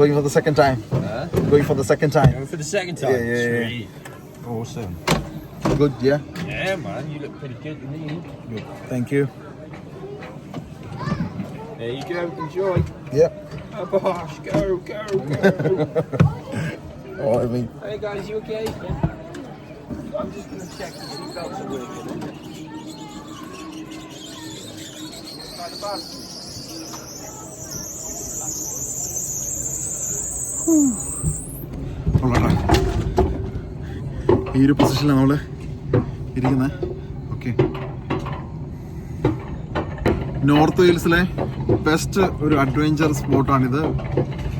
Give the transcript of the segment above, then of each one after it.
Going for the second time. Huh? Going for the second time. Going for the second time. Yeah, yeah, yeah. Sweet. Awesome. Good, yeah? Yeah, man, you look pretty good to me. Good. Thank you. There you go. Enjoy. Yep. Oh, gosh, go, go, go. Oh, I mean, hey guys, you okay? Yeah. I'm just gonna check the seatbelts are working. By the back. ഈ ഒരു പൊസിഷനിലാണ് നമ്മൾ ഇരിക്കുന്നത് okay north വെയിൽസിലെ best ഒരു adventure സ്പോട്ടാണിത്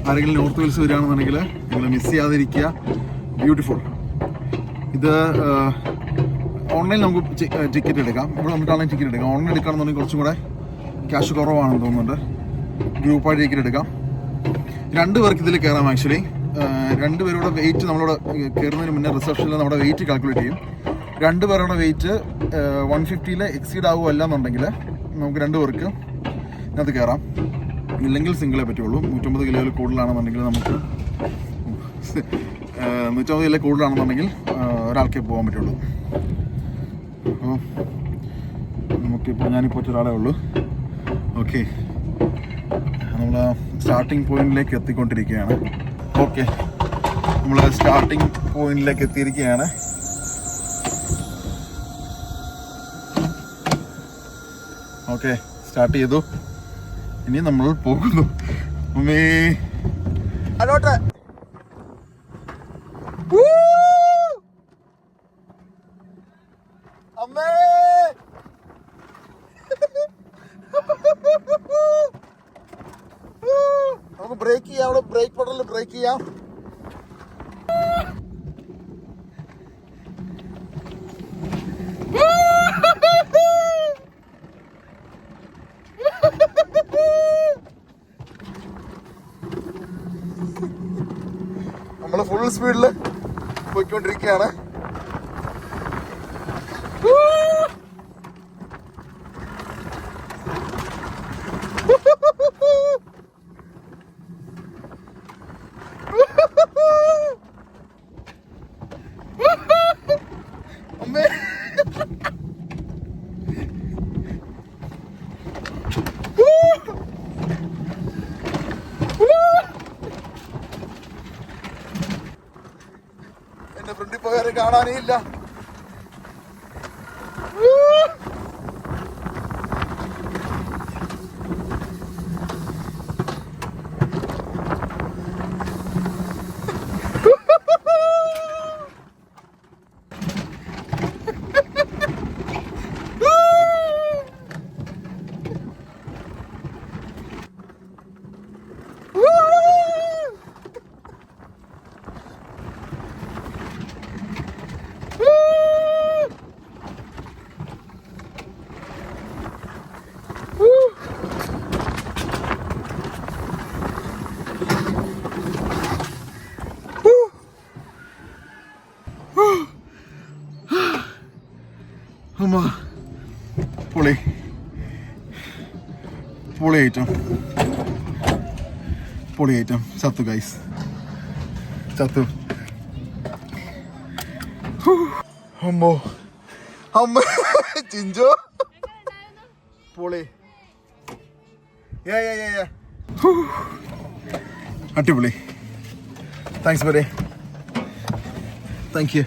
ആരെങ്കിലും north Wales വരികയാണെന്നുണ്ടെങ്കിൽ നിങ്ങൾ മിസ് ചെയ്യാതിരിക്കുക. ബ്യൂട്ടിഫുൾ ഇത് ഓൺലൈനിൽ നമുക്ക് ടിക്കറ്റ് എടുക്കാം. നമ്മൾ നമുക്ക് ഓൺലൈൻ ടിക്കറ്റ് എടുക്കാം. ഓൺലൈൻ എടുക്കുകയാണെന്നുണ്ടെങ്കിൽ കുറച്ചും കൂടെ ക്യാഷ് കുറവാണെന്ന് തോന്നുന്നുണ്ട്. ഗ്രൂപ്പായിട്ട് ടിക്കറ്റ് എടുക്കാം. രണ്ട് പേർക്ക് ഇതിൽ കയറാം ആക്ച്വലി രണ്ടുപേരുടെ വെയിറ്റ് നമ്മളോട് കയറുന്നതിന് മുന്നേ റിസപ്ഷനിൽ നമ്മുടെ വെയിറ്റ് കാൽക്കുലേറ്റ് ചെയ്യും. രണ്ട് പേരുടെ വെയിറ്റ് വൺ ഫിഫ്റ്റിയിൽ എക്സീഡ് ആവുമല്ല എന്നുണ്ടെങ്കിൽ നമുക്ക് രണ്ട് പേർക്ക് ഇതിനകത്ത് കയറാം ഇല്ലെങ്കിൽ സിംഗിളേ പറ്റുള്ളൂ. നൂറ്റമ്പത് കിലോയിൽ കൂടുതലാണെന്നുണ്ടെങ്കിൽ നമുക്ക് നൂറ്റമ്പത് കിലോ കൂടുതലാണെന്നുണ്ടെങ്കിൽ ഒരാൾക്കേ പോകാൻ പറ്റുള്ളൂ. അപ്പോൾ നമുക്കിപ്പോൾ ഞാനിപ്പോൾ ഒരാളേ ഉള്ളൂ. ഓക്കെ. നമ്മൾ സ്റ്റാർട്ടിംഗ് പോയിന്റിലേക്ക് എത്തിക്കൊണ്ടിരിക്കുകയാണ്. ഓക്കെ നമ്മൾ സ്റ്റാർട്ടിംഗ് പോയിന്റിലേക്ക് എത്തിയിരിക്കുകയാണ്. ഓക്കെ സ്റ്റാർട്ട് ചെയ്തു. ഇനി നമ്മൾ പോകുന്നു അമ്മേ നമുക്ക് ബ്രേക്ക് ചെയ്യാം. അവിടെ ബ്രേക്ക് പെഡലിൽ ബ്രേക്ക് ചെയ്യാം. നമ്മൾ ഫുൾ സ്പീഡിൽ പോയിക്കൊണ്ടിരിക്കുകയാണ് അമ്മേ എന്റെ ഫ്രണ്ടിൽ പോകാരെ കാണാനേ ഇല്ല. അമ്മ. പൊളി. പൊളി ഐറ്റം. പൊളി ഐറ്റം. ചത്തു ഗൈസ് ചത്തു. അമ്മോ. അമ്മ. ചിഞ്ചോ. പൊളി. ഏ ഏ ഏ. അടിപൊളി. Thanks ബരേ thank you